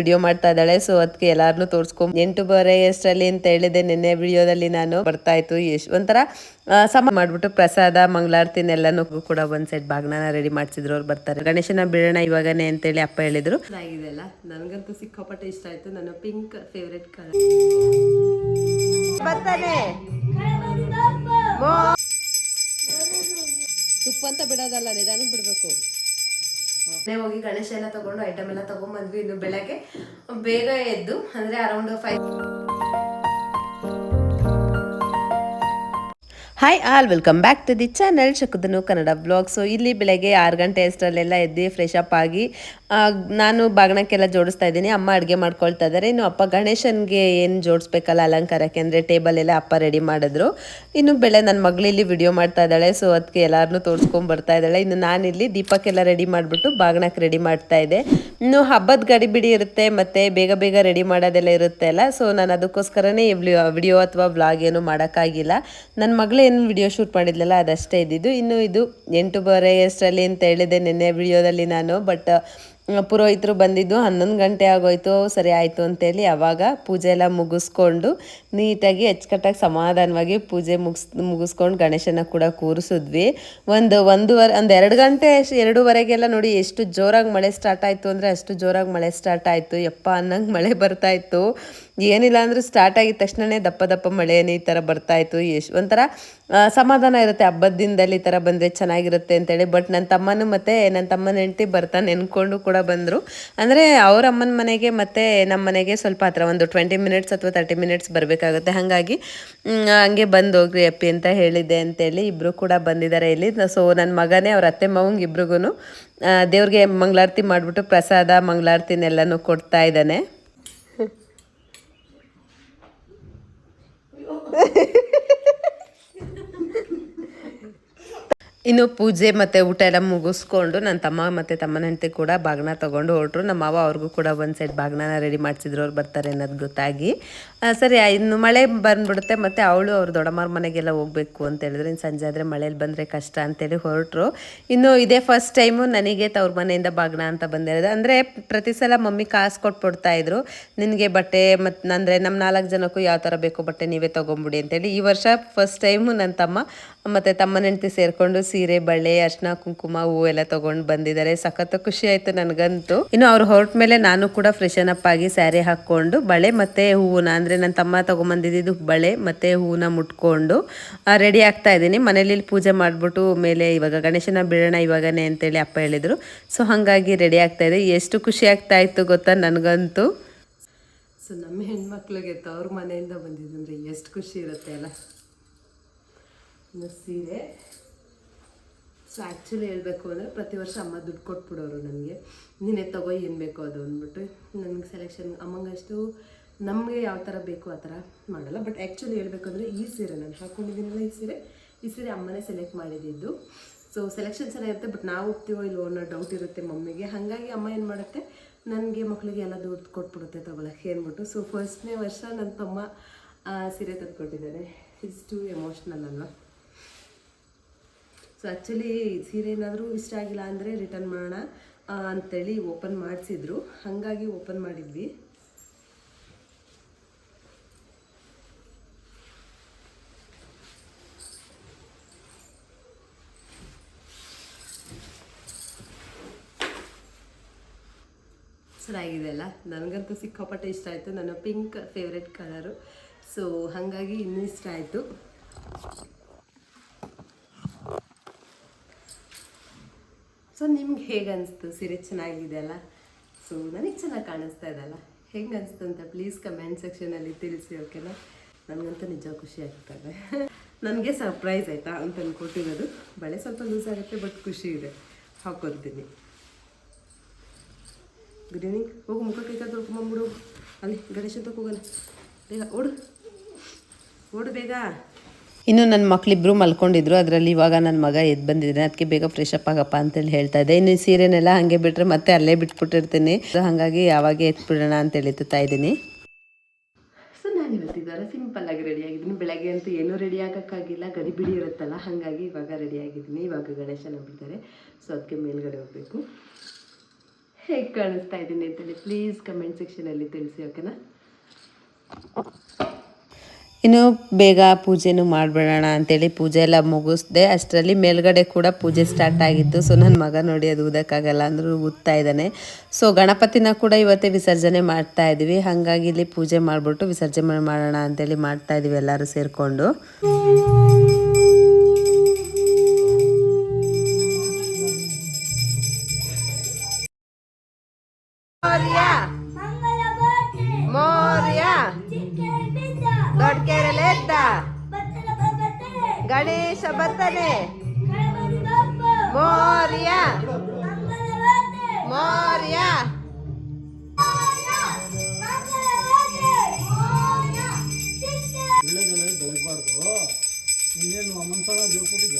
Video ಮಾಡ್ತಾ ಇದ್ದಾಳೆ. So ಅದಕ್ಕೆ ಎಲ್ಲಾರನ್ನೂ ತೋರಿಸ್ಕೊಂಡು ಎಂಟು ಬರೆ ಎಷ್ಟರಲ್ಲಿ ಅಂತ ಹೇಳಿದೆ. ನಿನ್ನೆ ವಿಡಿಯೋದಲ್ಲಿ ನಾನು ಬರ್ತಾ ಇತ್ತು. ಎಷ್ಟು ಒಂಥರ ಸಮ ಮಾಡ್ಬಿಟ್ಟು ಪ್ರಸಾದ ಮಂಗಳಾರತಿನೆಲ್ಲನೂ ಕೂಡ ಒಂದ್ ಸೈಡ್ ಬಾಗ್ನ ರೆಡಿ ಮಾಡಿಸಿದ್ರು. ಅವ್ರು ಬರ್ತಾರೆ. ಗಣೇಶನ ಬಿಡೋಣ ಇವಾಗನೇ ಅಂತೇಳಿ ಅಪ್ಪ ಹೇಳಿದ್ರು. ಅಲ್ಲ? ನನಗಂತೂ ಸಿಕ್ಕಾಪಟ್ಟೆ ಇಷ್ಟ ಆಯ್ತು. ನನ್ನ ಪಿಂಕ್ ಫೇವ್ರೆಟ್ ಕಲರ್ ತುಪ್ಪ. ಅಂತ ಬಿಡೋದಲ್ಲ ನಿಧಾನಕ್ಕೆ ಬಿಡ್ಬೇಕು. ಹೋಗಿ ಗಣೇಶ ಎಲ್ಲ ತಗೊಂಡು ಐಟಮ್ ಎಲ್ಲ ತಗೊಂಡ್ಬಂದ್ವಿ ಇನ್ನು ಬೆಳಗ್ಗೆ. ಬೇಗ ಎದ್ದು ಅಂದ್ರೆ around five hi all welcome back to the channel Shakudanu Kannada blog so ಇಲ್ಲಿ ಬೆಳಗ್ಗೆ ಆರು ಗಂಟೆ ಅಷ್ಟರಲ್ಲೆಲ್ಲ ಎದ್ದು ಫ್ರೆಶ್ ಅಪ್ ಆಗಿ ನಾನು ಬಾಗಣಕ್ಕೆಲ್ಲ ಜೋಡಿಸ್ತಾ ಇದ್ದೀನಿ. ಅಮ್ಮ ಅಡುಗೆ ಮಾಡ್ಕೊಳ್ತಾ ಇದ್ದಾರೆ. ಇನ್ನು ಅಪ್ಪ ಗಣೇಶನಿಗೆ ಏನು ಜೋಡಿಸ್ಬೇಕಲ್ಲ ಅಲಂಕಾರಕ್ಕೆ ಅಂದರೆ ಟೇಬಲ್ ಎಲ್ಲ ಅಪ್ಪ ರೆಡಿ ಮಾಡಿದ್ರು. ಇನ್ನು ಬೆಳೆ ನನ್ನ ಮಗಳಿಲ್ಲಿ ವಿಡಿಯೋ ಮಾಡ್ತಾ ಇದ್ದಾಳೆ. ಸೊ ಅದಕ್ಕೆ ಎಲ್ಲರನ್ನೂ ತೋರಿಸ್ಕೊಂಡು ಬರ್ತಾ ಇದ್ದಾಳೆ. ಇನ್ನು ನಾನಿಲ್ಲಿ ದೀಪಕ್ಕೆಲ್ಲ ರೆಡಿ ಮಾಡಿಬಿಟ್ಟು ಬಾಗಣಕ್ಕೆ ರೆಡಿ ಮಾಡ್ತಾ ಇದ್ದೆ. ಇನ್ನು ಹಬ್ಬದ ಗಡಿಬಿಡಿ ಇರುತ್ತೆ, ಮತ್ತು ಬೇಗ ಬೇಗ ರೆಡಿ ಮಾಡೋದೆಲ್ಲ ಇರುತ್ತೆ ಅಲ್ಲ. ಸೊ ನಾನು ಅದಕ್ಕೋಸ್ಕರನೇ ವಿಡಿಯೋ ಅಥವಾ ವ್ಲಾಗ್ ಏನು ಮಾಡೋಕ್ಕಾಗಿಲ್ಲ. ನನ್ನ ಮಗಳು ಏನು ವಿಡಿಯೋ ಶೂಟ್ ಮಾಡಿದ್ಲಲ್ಲ, ಅದಷ್ಟೇ ಇದ್ದಿದ್ದು. ಇನ್ನು ಇದು ಎಂಟು ಬರೆ ಎಷ್ಟರಲ್ಲಿ ಅಂತ ಹೇಳಿದೆ ನಿನ್ನೆ ವಿಡಿಯೋದಲ್ಲಿ ನಾನು ಬಟ್ ಪುರೋಹಿತರು ಬಂದಿದ್ದು ಹನ್ನೊಂದು ಗಂಟೆ ಆಗೋಯ್ತು, ಸರಿ ಆಯಿತು ಅಂತೇಳಿ ಅವಾಗ ಪೂಜೆ ಎಲ್ಲ ಮುಗಿಸ್ಕೊಂಡು ನೀಟಾಗಿ ಅಚ್ಚುಕಟ್ಟಾಗಿ ಸಮಾಧಾನವಾಗಿ ಪೂಜೆ ಮುಗಿಸ್, ಮುಗಿಸ್ಕೊಂಡು ಗಣೇಶನ ಕೂಡ ಕೂರಿಸಿದ್ವಿ. ಒಂದು ಒಂದೂವರೆ, ಒಂದು ಎರಡು ಗಂಟೆ, ಎರಡೂವರೆಗೆಲ್ಲ ನೋಡಿ ಎಷ್ಟು ಜೋರಾಗಿ ಮಳೆ ಸ್ಟಾರ್ಟ್ ಆಯಿತು ಅಂದರೆ ಅಷ್ಟು ಜೋರಾಗಿ ಮಳೆ ಸ್ಟಾರ್ಟ್ ಆಯಿತು. ಯಪ್ಪ ಅನ್ನಂಗೆ ಮಳೆ ಬರ್ತಾಯಿತ್ತು ಏನಿಲ್ಲ ಅಂದರೂ ಸ್ಟಾರ್ಟ್ ಆಗಿದ ತಕ್ಷಣವೇ ದಪ್ಪ ದಪ್ಪ ಮಳೆ ಈ ಥರ ಬರ್ತಾಯಿತ್ತು ಎಷ್ಟು ಒಂಥರ ಸಮಾಧಾನ ಇರುತ್ತೆ. ಹಬ್ಬದ ದಿನದಲ್ಲಿ ಈ ಥರ ಬಂದರೆ ಚೆನ್ನಾಗಿರುತ್ತೆ ಅಂತೇಳಿ. ಬಟ್ ನನ್ನ ತಮ್ಮನೂ ಮತ್ತು ನನ್ನ ತಮ್ಮನ ಹೆಂಡತಿ ಬರ್ತಾ ನೆನ್ಕೊಂಡು ಕೂಡ ಬಂದರು. ಅಂದರೆ ಅವ್ರ ಅಮ್ಮನ ಮನೆಗೆ ಮತ್ತು ನಮ್ಮ ಮನೆಗೆ ಸ್ವಲ್ಪ ಹತ್ರ ಒಂದು ಟ್ವೆಂಟಿ ಮಿನಿಟ್ಸ್ ಅಥವಾ ತರ್ಟಿ ಮಿನಿಟ್ಸ್ ಬರಬೇಕಾಗುತ್ತೆ. ಹಾಗಾಗಿ ಹಂಗೆ ಬಂದು ಹೋಗ್ರಿ ಅಪ್ಪಿ ಅಂತ ಹೇಳಿದ್ದೆ ಅಂತೇಳಿ ಇಬ್ಬರು ಕೂಡ ಬಂದಿದ್ದಾರೆ ಇಲ್ಲಿ. ಸೊ ನನ್ನ ಮಗನೇ, ಅವ್ರ ಅತ್ತೆ ಮಾವಂಗೆ ಇಬ್ರಿಗೂ ದೇವ್ರಿಗೆ ಮಂಗಳಾರತಿ ಮಾಡಿಬಿಟ್ಟು ಪ್ರಸಾದ, ಮಂಗಳಾರತಿನೆಲ್ಲನೂ ಕೊಡ್ತಾ ಇದ್ದಾನೆ. ಇನ್ನು ಪೂಜೆ ಮತ್ತು ಊಟ ಎಲ್ಲ ಮುಗಿಸ್ಕೊಂಡು ನನ್ನ ತಮ್ಮ ಮತ್ತು ತಮ್ಮನ ಹೆಂಡತಿ ಕೂಡ ಬಾಗ್ನ ತೊಗೊಂಡು ಹೊರಟ್ರು. ನಮ್ಮ ಮಾವ ಅವ್ರಿಗೂ ಕೂಡ ಒಂದು ಸೈಡ್ ಬಾಗ್ನ ರೆಡಿ ಮಾಡಿಸಿದ್ರು. ಅವ್ರು ಬರ್ತಾರೆ ಅನ್ನೋದು ಗೊತ್ತಾಗಿ. ಸರಿ ಇನ್ನು ಮಳೆ ಬಂದುಬಿಡುತ್ತೆ ಮತ್ತು ಅವಳು ಅವ್ರ ದೊಡ್ಡಮ್ಮರ ಮನೆಗೆಲ್ಲ ಹೋಗಬೇಕು ಅಂತ ಹೇಳಿದ್ರು. ಇನ್ನು ಸಂಜೆ ಆದರೆ ಮಳೇಲಿ ಬಂದರೆ ಕಷ್ಟ ಅಂತೇಳಿ ಹೊರಟ್ರು. ಇನ್ನು ಇದೇ ಫಸ್ಟ್ ಟೈಮು ನನಗೆ ತವ್ರ ಮನೆಯಿಂದ ಬಾಗ್ನ ಅಂತ ಬಂದಿರೋದು. ಅಂದರೆ ಪ್ರತಿ ಸಲ ಮಮ್ಮಿ ಕಾಸು ಕೊಟ್ಬಿಡ್ತಾ ಇದ್ರು. ನಿನಗೆ ಬಟ್ಟೆ ಮತ್ತು ಅಂದರೆ ನಮ್ಮ ನಾಲ್ಕು ಜನಕ್ಕೂ ಯಾವ ಥರ ಬೇಕು ಬಟ್ಟೆ ನೀವೇ ತೊಗೊಂಬಿಡಿ ಅಂತೇಳಿ. ಈ ವರ್ಷ ಫಸ್ಟ್ ಟೈಮು ನನ್ನ ತಮ್ಮ ಮತ್ತು ತಮ್ಮನ ಹೆಂಡತಿ ಸೇರಿಕೊಂಡು ಸೀರೆ, ಬಳೆ, ಅರ್ಶನ, ಕುಂಕುಮ ಹೂ ಎಲ್ಲ ತಗೊಂಡ್ ಬಂದಿದ್ದಾರೆ. ಸಖತ್ ಖುಷಿ ಆಯ್ತು ನನಗಂತೂ. ಇನ್ನು ಅವ್ರು ಹೊರಟ ಮೇಲೆ ನಾನು ಕೂಡ ಫ್ರೆಶನ್ ಅಪ್ ಆಗಿ ಸ್ಯಾರಿ ಹಾಕೊಂಡು ಬಳೆ ಮತ್ತೆ ಹೂವನ್ನ, ಅಂದ್ರೆ ನನ್ನ ತಮ್ಮ ತಗೊಂಬಂದಿದ್ದು ಬಳೆ ಮತ್ತೆ ಹೂವನ್ನ ಮುಟ್ಕೊಂಡು ರೆಡಿ ಆಗ್ತಾ ಇದ್ದೀನಿ. ಮನೇಲಿ ಪೂಜೆ ಮಾಡಿಬಿಟ್ಟು ಮೇಲೆ ಇವಾಗ ಗಣೇಶನ ಬಿಡೋಣ ಇವಾಗನೇ ಅಂತೇಳಿ ಅಪ್ಪ ಹೇಳಿದ್ರು. ಸೊ ಹಾಗಾಗಿ ರೆಡಿ ಆಗ್ತಾ ಇದೆ. ಎಷ್ಟು ಖುಷಿ ಆಗ್ತಾ ಇತ್ತು ಗೊತ್ತಾ ನನಗಂತೂ? ಸೊ ನಮ್ಮ ಹೆಣ್ಮಕ್ಳಿಗೆ ತವ್ರ ಮನೆಯಿಂದ ಬಂದಿದ್ದಂದ್ರೆ ಎಷ್ಟು ಖುಷಿ ಇರುತ್ತೆ ಅಲ್ಲ? ಸೀರೆ ಸೊ ಆ್ಯಕ್ಚುಲಿ ಹೇಳಬೇಕು ಅಂದರೆ ಪ್ರತಿ ವರ್ಷ ಅಮ್ಮ ದುಡ್ಡು ಕೊಟ್ಬಿಡೋರು ನನಗೆ ನೀನೇ ತಗೋ, ಏನು ಬೇಕೋ ಅದು ಅಂದ್ಬಿಟ್ಟು ನನಗೆ ಸೆಲೆಕ್ಷನ್ ಅಮ್ಮಂಗಷ್ಟು ನಮಗೆ ಯಾವ ಥರ ಬೇಕು ಆ ಥರ ಮಾಡಲ್ಲ. ಬಟ್ ಆ್ಯಕ್ಚುಲಿ ಹೇಳಬೇಕು ಅಂದರೆ ಈ ಸೀರೆ ನಾನು ಹಾಕ್ಕೊಂಡಿದ್ದೀನಲ್ಲ ಈ ಸೀರೆ. ಈ ಸೀರೆ ಅಮ್ಮನೇ ಸೆಲೆಕ್ಟ್ ಮಾಡಿದ್ದು. ಸೊ ಸೆಲೆಕ್ಷನ್ ಚೆನ್ನಾಗಿರುತ್ತೆ ಬಟ್ ನಾವು ಹೋಗ್ತೀವೋ ಇಲ್ವೋ ಅನ್ನೋ ಡೌಟ್ ಇರುತ್ತೆ ಮಮ್ಮಿಗೆ. ಹಾಗಾಗಿ ಅಮ್ಮ ಏನು ಮಾಡುತ್ತೆ, ನನಗೆ ಮಕ್ಕಳಿಗೆ ಎಲ್ಲ ದುಡ್ಡು ಕೊಟ್ಬಿಡುತ್ತೆ ತೊಗೊಳಕ್ಕೆ ಅಂದ್ಬಿಟ್ಟು. ಸೊ ಫಸ್ಟ್ನೇ ವರ್ಷ ನನ್ನ ತಮ್ಮ ಸೀರೆ ತಂದುಕೊಟ್ಟಿದ್ದಾರೆ. ಇಟ್ಸ್ ಟು ಎಮೋಷ್ನಲ್ ಅಲ್ವಾ? ಸೊ ಆ್ಯಕ್ಚುಲಿ ಸೀರೆ ಏನಾದರೂ ಇಷ್ಟ ಆಗಿಲ್ಲ ಅಂದರೆ ರಿಟರ್ನ್ ಮಾಡೋಣ ಅಂತೇಳಿ ಓಪನ್ ಮಾಡಿಸಿದ್ರು. ಹಾಗಾಗಿ ಓಪನ್ ಮಾಡಿದ್ವಿ. ಚೆನ್ನಾಗಿದೆ ಅಲ್ಲ? ನನಗಂತೂ ಸಿಕ್ಕಾಪಟ್ಟೆ ಇಷ್ಟ ಆಯಿತು. ನನ್ನ ಪಿಂಕ್ ಫೇವ್ರೆಟ್ ಕಲರು ಸೊ ಹಾಗಾಗಿ ಇನ್ನೂ ಇಷ್ಟ ಆಯಿತು. ಸೊ ನಿಮ್ಗೆ ಹೇಗೆ ಅನಿಸ್ತು? ಸೀರೆ ಚೆನ್ನಾಗಿದೆ ಅಲ್ಲ? ಸೊ ನನಗೆ ಚೆನ್ನಾಗಿ ಕಾಣಿಸ್ತಾ ಇದೆ ಅಲ್ಲ? ಹೆಂಗೆ ಅನಿಸ್ತು ಅಂತ ಪ್ಲೀಸ್ ಕಮೆಂಟ್ ಸೆಕ್ಷನಲ್ಲಿ ತಿಳಿಸಿ ಓಕೆನಾ ನನಗಂತೂ ನಿಜ ಖುಷಿ ಆಗ್ತದೆ ನನಗೆ ಸರ್ಪ್ರೈಸ್ ಆಯಿತಾ ಅಂತ ಅಂದ್ಕೊಟ್ಟಿರೋದು ಬಳೆ ಸ್ವಲ್ಪ ಲೂಸ್ ಆಗುತ್ತೆ ಬಟ್ ಖುಷಿ ಇದೆ. ಹಾಕೊತೀನಿ ಗುಡ್ ಈವ್ನಿಂಗ್ ಹೋಗು, ಮುಖ ಕೈ ತೊಳ್ಕೊಂಬಂಬಿಡು ಅಲ್ಲಿ ಗಣೇಶ ಅಂತ ಹೋಗಲ್ಲ ಬೇಗ ಓಡು. ಓಡು ಬೇಗ. ಇನ್ನು ನನ್ನ ಮಕ್ಕಳಿಬ್ಬರು ಮಲ್ಕೊಂಡಿದ್ರು, ಅದರಲ್ಲಿ ಇವಾಗ ನನ್ನ ಮಗ ಎದ್ದು ಬಂದಿದ್ದಾನೆ ಅದಕ್ಕೆ ಬೇಗ ಫ್ರೆಶ್ ಅಪ್ ಆಗಪ್ಪ ಅಂತೇಳಿ ಹೇಳ್ತಾ ಇದ್ದೆ. ಇನ್ನು ಸೀರೆನೆಲ್ಲ ಹಾಗೆ ಬಿಟ್ಟರೆ ಮತ್ತೆ ಅಲ್ಲೇ ಬಿಟ್ಬಿಟ್ಟಿರ್ತೀನಿ. ಹಾಗಾಗಿ ಯಾವಾಗ ಎತ್ಬಿಡೋಣ ಅಂತೇಳಿ ಎತ್ತುತ್ತಾ ಇದ್ದೀನಿ. ಸೊ ನಾನು ಇವತ್ತಿದ್ದಾರೆ ಸಿಂಪಲ್ ಆಗಿ ರೆಡಿ ಆಗಿದ್ದೀನಿ. ಬೆಳಗ್ಗೆ ಅಂತೂ ಏನೂ ರೆಡಿ ಆಗೋಕ್ಕಾಗಿಲ್ಲ. ಗಡಿಬಿಡಿ ಇರುತ್ತಲ್ಲ, ಹಾಗಾಗಿ ಇವಾಗ ರೆಡಿ ಆಗಿದ್ದೀನಿ. ಇವಾಗ ಗಣೇಶನ ಬಿಡ್ತಾರೆ ಸೊ ಅದಕ್ಕೆ ಮೇಲ್ಗಡೆ ಹೋಗಬೇಕು. ಹೇಗೆ ಕಾಣಿಸ್ತಾ ಇದ್ದೀನಿ ಅಂತೇಳಿ ಪ್ಲೀಸ್ ಕಮೆಂಟ್ ಸೆಕ್ಷನಲ್ಲಿ ತಿಳಿಸಿ ಓಕೆನಾ ಇನ್ನು ಬೇಗ ಪೂಜೆನೂ ಮಾಡಿಬಿಡೋಣ ಅಂತೇಳಿ ಪೂಜೆ ಎಲ್ಲ ಮುಗಿಸ್ದೆ. ಅಷ್ಟರಲ್ಲಿ ಮೇಲ್ಗಡೆ ಕೂಡ ಪೂಜೆ ಸ್ಟಾರ್ಟ್ ಆಗಿತ್ತು. ಸೊ ನನ್ನ ಮಗ ನೋಡಿ ಅದು ಊದಕ್ಕಾಗಲ್ಲ ಅಂದರೂ ಊದ್ತಾ ಇದ್ದಾನೆ. ಸೊ ಗಣಪತಿನ ಕೂಡ ಇವತ್ತೇ ವಿಸರ್ಜನೆ ಮಾಡ್ತಾ ಇದ್ವಿ ಹಾಗಾಗಿ ಇಲ್ಲಿ ಪೂಜೆ ಮಾಡಿಬಿಟ್ಟು ವಿಸರ್ಜನೆ ಮಾಡೋಣ ಅಂತೇಳಿ ಮಾಡ್ತಾ ಇದೀವಿ ಎಲ್ಲರೂ ಸೇರಿಕೊಂಡು. ಮೋರ್ಯ ಮೋರ್ಯ ಬೆಳೆದೆಲೆ ಬೆಳಗಬಾರ್ದು ಇನ್ನೇನು ಮನ್ಸನ ದೇವ್ಕೊಟ್ಟಿದ್ದ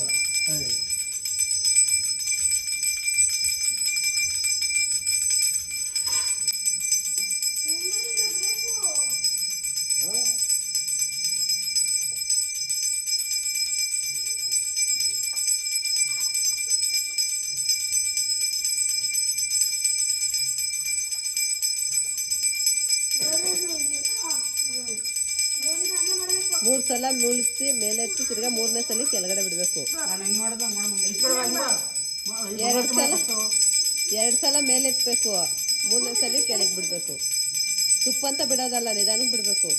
ಸಲ ಮುಳುಗಿಸಿ ಮೇಲೆ ಹಚ್ಚಿ ತಿರ್ಗಾ ಮೂರನೇ ಸಲ ಕೆಳಗಡೆ ಬಿಡಬೇಕು. ನಾನು ಹೆಂಗೆ ಮಾಡ್ದೆ ಎರಡು ಸಲ ಎರಡು ಸಲ ಮೇಲೆ ಎತ್ತಬೇಕು ಮೂರನೇ ಸಲ ಕೆಳಗೆ ಬಿಡಬೇಕು. ತುಪ್ಪ ಅಂತ ಬಿಡೋದಲ್ಲ ನಿಧಾನಕ್ಕೆ ಬಿಡಬೇಕು.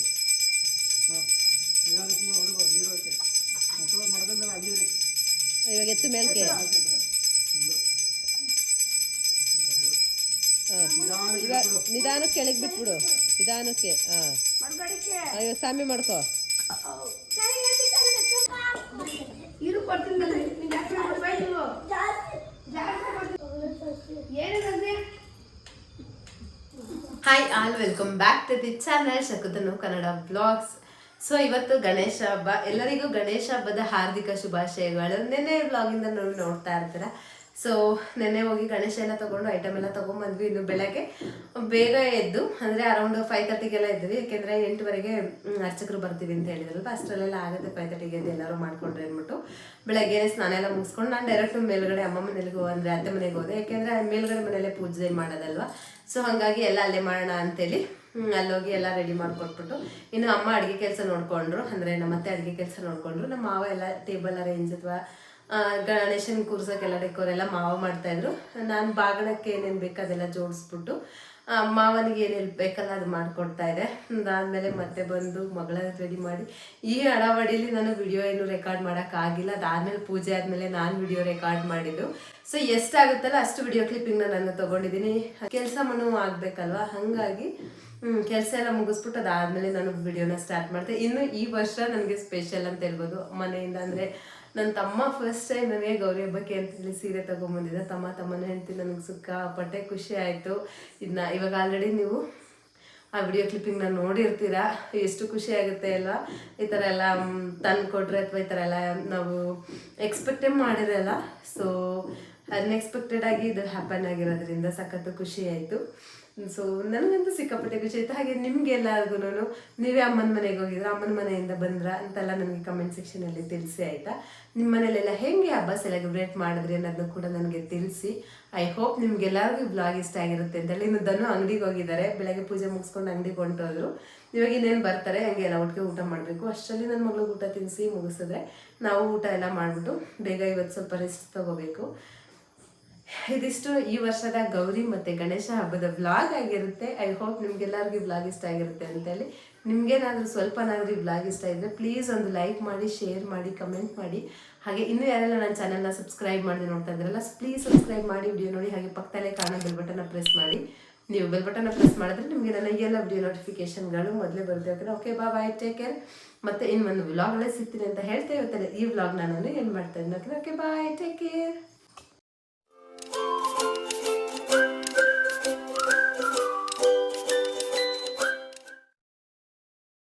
ಇವಾಗ ಎತ್ತು ಮೇಲ್ಕೆ ಹಾಂ. ಇವಾಗ ನಿಧಾನಕ್ಕೆ ಕೆಳಗೆ ಬಿಟ್ಬಿಡು. ನಿಧಾನಕ್ಕೆ ಹಾಂ. ಇವಾಗ ಸ್ವಾಮಿ ಮಾಡ್ಕೋ. Hi all welcome back to the channel Shakutanu Kannada blogs so ಇವತ್ತು ಗಣೇಶ ಹಬ್ಬ. ಎಲ್ಲರಿಗೂ ಗಣೇಶ ಹಬ್ಬದ ಹಾರ್ದಿಕ ಶುಭಾಶಯಗಳು. ನೆನ್ನೆ ಬ್ಲಾಗಿಂದ ನೋಡಿ ನೋಡ್ತಾ ಇರ್ತೀರ. ಸೊ ನೆನ್ನೆ ಹೋಗಿ ಗಣೇಶ ಎಲ್ಲ ತಗೊಂಡು ಐಟಮ್ ಎಲ್ಲ ತಗೊಂಡ್ಬಂದ್ವಿ ಇನ್ನು ಬೆಳಗ್ಗೆ. ಬೇಗ ಎದ್ದು, ಅಂದರೆ ಅರೌಂಡ್ ಫೈವ್ ತರ್ಟಿಗೆಲ್ಲ ಇದ್ವಿ ಯಾಕೆಂದರೆ ಎಂಟುವರೆಗೆ ಅರ್ಚಕರು ಬರ್ತೀವಿ ಅಂತ ಹೇಳಿದ್ರಲ್ವ? ಅಷ್ಟರಲ್ಲೆಲ್ಲ ಆಗುತ್ತೆ ಫೈವ್ ತರ್ಟಿಗೆ ಎದ್ದು ಎಲ್ಲರೂ ಮಾಡಿಕೊಂಡ್ರೆ ಅಂದ್ಬಿಟ್ಟು. ಬೆಳಗ್ಗೆ ಸ್ನಾನ ಎಲ್ಲ ಮುಗಿಸ್ಕೊಂಡು ನಾನು ಡೈರೆಕ್ಟ್ ಮೇಲ್ಗಡೆ ಅಮ್ಮ ಮನೆಗೆ ಅಂದರೆ ಅತ್ತೆ ಮನೆಗೆ ಹೋದೆ. ಯಾಕೆಂದರೆ ಮೇಲ್ಗಡೆ ಮನೆಯಲ್ಲೇ ಪೂಜೆ ಮಾಡೋದಲ್ವ? ಸೊ ಹಾಗಾಗಿ ಎಲ್ಲ ಅಲ್ಲೇ ಮಾಡೋಣ ಅಂತೇಳಿ ಅಲ್ಲೋಗಿ ಎಲ್ಲ ರೆಡಿ ಮಾಡಿಕೊಟ್ಬಿಟ್ಟು. ಇನ್ನು ಅಮ್ಮ ಅಡುಗೆ ಕೆಲಸ ನೋಡಿಕೊಂಡ್ರು. ಅಂದರೆ ನಮ್ಮ ಅತ್ತೆ ಅಡುಗೆ ಕೆಲಸ ನೋಡಿಕೊಂಡ್ರು. ನಮ್ಮ ಮಾವ ಎಲ್ಲ ಟೇಬಲ್ ಅರೇಂಜ್ ಅಥವಾ ಗಣೇಶನ್ ಕೂರ್ಸೋಕ್ಕೆಲ್ಲ ಡೆಕೋರ್ ಎಲ್ಲ ಮಾವ ಮಾಡ್ತಾಯಿದ್ರು. ನಾನು ಬಾಗಣಕ್ಕೆ ಏನೇನು ಬೇಕು ಅದೆಲ್ಲ ಜೋಡಿಸ್ಬಿಟ್ಟು ಮಾವನಿಗೆ ಏನೇನು ಬೇಕಲ್ಲ ಅದು ಮಾಡಿಕೊಡ್ತಾ ಇದೆ ಅದಾದಮೇಲೆ ಮತ್ತೆ ಬಂದು ಮಗಳ ರೆಡಿ ಮಾಡಿ, ಈ ಹಡಾವಡಿಯಲ್ಲಿ ನಾನು ವಿಡಿಯೋ ಏನು ರೆಕಾರ್ಡ್ ಮಾಡೋಕ್ಕಾಗಿಲ್ಲ ಅದಾದಮೇಲೆ ಪೂಜೆ ಆದಮೇಲೆ ನಾನು ವಿಡಿಯೋ ರೆಕಾರ್ಡ್ ಮಾಡಿದ್ದು. ಸೊ ಎಷ್ಟಾಗುತ್ತಲ್ಲ ಅಷ್ಟು ವಿಡಿಯೋ ಕ್ಲಿಪ್ಪಿಂಗ್ನ ನಾನು ತೊಗೊಂಡಿದ್ದೀನಿ. ಕೆಲಸ ಮನು ಆಗಬೇಕಲ್ವ? ಹಾಗಾಗಿ ಕೆಲಸ ಎಲ್ಲ ಮುಗಿಸ್ಬಿಟ್ಟು ಅದಾದಮೇಲೆ ನಾನು ವಿಡಿಯೋನ ಸ್ಟಾರ್ಟ್ ಮಾಡಿದೆ. ಇನ್ನು ಈ ವರ್ಷ ನನಗೆ ಸ್ಪೆಷಲ್ ಅಂತ ಹೇಳ್ಬೋದು. ಮನೆಯಿಂದ ಅಂದರೆ ನನ್ನ ತಮ್ಮ ಫಸ್ಟ್ ಟೈಮ್ ನನಗೆ ಗೌರಿ ಹಬ್ಬಕ್ಕೆ ಅಂತೇಳಿ ಸೀರೆ ತೊಗೊಂಬಂದಿದ್ದ ತಮ್ಮ ತಮ್ಮನ ಹೆಂಡತಿ ನನಗೆ ಸಿಕ್ಕಾಪಟ್ಟೆ ಖುಷಿ ಆಯಿತು. ಇದನ್ನ ಇವಾಗ ಆಲ್ರೆಡಿ ನೀವು ಆ ವಿಡಿಯೋ ಕ್ಲಿಪ್ಪಿಂಗ್ನ ನೋಡಿರ್ತೀರಾ? ಎಷ್ಟು ಖುಷಿ ಆಗುತ್ತೆ ಅಲ್ವಾ ಈ ಥರ ಎಲ್ಲ ತಂದು ಕೊಟ್ರೆ ಅಥವಾ ಈ ಥರ ಎಲ್ಲ ನಾವು ಎಕ್ಸ್ಪೆಕ್ಟೇ ಮಾಡಿರಲ್ಲ ಸೊ ಅನ್ಎಕ್ಸ್ಪೆಕ್ಟೆಡ್ ಆಗಿ ಇದು ಹ್ಯಾಪನ್ ಆಗಿರೋದ್ರಿಂದ ಸಖತ್ತು ಖುಷಿ ಆಯಿತು. ಸೊ ನನಗಂತೂ ಸಿಕ್ಕಾಪಟ್ಟೆ ಖುಷಿ ಆಯಿತು. ಹಾಗೆ ನಿಮ್ಗೆ ಎಲ್ಲರಿಗೂ ನೀವೇ ಅಮ್ಮನ ಮನೆಗೆ ಹೋಗಿದ್ರ, ಅಮ್ಮನ ಮನೆಯಿಂದ ಬಂದ್ರ ಅಂತೆಲ್ಲ ನನಗೆ ಕಮೆಂಟ್ ಸೆಕ್ಷನಲ್ಲಿ ತಿಳಿಸಿ ಆಯಿತಾ? ನಿಮ್ಮ ಮನೇಲೆಲ್ಲ ಹೆಂಗೆ ಹಬ್ಬ ಸೆಲೆಬ್ರೇಟ್ ಮಾಡಿದ್ರಿ ಅನ್ನೋದನ್ನು ಕೂಡ ನನಗೆ ತಿಳಿಸಿ. ಐ ಹೋಪ್ ನಿಮ್ಗೆಲ್ಲರಿಗೂ ಬ್ಲಾಗ್ ಇಷ್ಟ ಆಗಿರುತ್ತೆ ಅಂತೇಳಿ. ಇನ್ನು ಧನು ಅಂಗಡಿಗೆ ಹೋಗಿದ್ದಾರೆ. ಬೆಳಗ್ಗೆ ಪೂಜೆ ಮುಗಿಸ್ಕೊಂಡು ಅಂಗಡಿಗೆ ಹೊಂಟೋದ್ರು. ಇವಾಗ ಇನ್ನೇನು ಬರ್ತಾರೆ, ಹಂಗೆ ಎಲ್ಲ ಒಟ್ಟಿಗೆ ಊಟ ಮಾಡಬೇಕು. ಅಷ್ಟರಲ್ಲಿ ನನ್ನ ಮಗಳು ಊಟ ತಿನ್ನಿಸಿ ಮುಗಿಸಿದ್ರೆ ನಾವು ಊಟ ಎಲ್ಲ ಮಾಡಿಬಿಟ್ಟು ಬೇಗ ಇವತ್ತು ಸ್ವಲ್ಪ ರೆಸ್ಟ್ ತಗೋಬೇಕು. ಇದಿಷ್ಟು ಈ ವರ್ಷದ ಗೌರಿ ಮತ್ತು ಗಣೇಶ ಹಬ್ಬದ ವ್ಲಾಗ್ ಆಗಿರುತ್ತೆ. ಐ ಹೋಪ್ ನಿಮ್ಗೆಲ್ಲರಿಗೂ ವ್ಲಾಗ್ ಇಷ್ಟ ಆಗಿರುತ್ತೆ ಅಂತೇಳಿ. ನಿಮ್ಗೇನಾದರೂ ಸ್ವಲ್ಪನಾದರೂ ಈ ವ್ಲಾಗ್ ಇಷ್ಟ ಇದ್ದರೆ ಪ್ಲೀಸ್ ಒಂದು ಲೈಕ್ ಮಾಡಿ ಶೇರ್ ಮಾಡಿ ಕಮೆಂಟ್ ಮಾಡಿ. ಹಾಗೆ ಇನ್ನೂ ಯಾರೆಲ್ಲ ನನ್ನ ಚಾನಲ್ನ ಸಬ್ಸ್ಕ್ರೈಬ್ ಮಾಡಿ ನೋಡ್ತಾ ಇದ್ರಲ್ಲ ಪ್ಲೀಸ್ ಸಬ್ಸ್ಕ್ರೈಬ್ ಮಾಡಿ ವಿಡಿಯೋ ನೋಡಿ. ಹಾಗೆ ಪಕ್ಕದಲ್ಲೇ ಕಾಣೋ ಬೆಲ್ ಬಟನ್ನ ಪ್ರೆಸ್ ಮಾಡಿ. ನೀವು ಬೆಲ್ ಬಟನ್ನ ಪ್ರೆಸ್ ಮಾಡಿದ್ರೆ ನಿಮಗೆ ನನ್ನ ಎಲ್ಲ ವಿಡಿಯೋ ನೋಟಿಫಿಕೇಶನ್ಗಳು ಮೊದಲೇ ಬರುತ್ತೆ. ಯಾಕಂದರೆ ಓಕೆ ಬಾ ಬಾಯ್ ಟೇಕ್ ಕೇರ್ ಮತ್ತೆ ಇನ್ನೊಂದು ವ್ಲಾಗ್ಗಳೇ ಸಿಗ್ತೀನಿ ಅಂತ ಹೇಳ್ತಾ ಈ ವ್ಲಾಗ್ ನಾನು ಏನು ಮಾಡ್ತಾ ಇದ್ದೀನಿ. Okay bye take care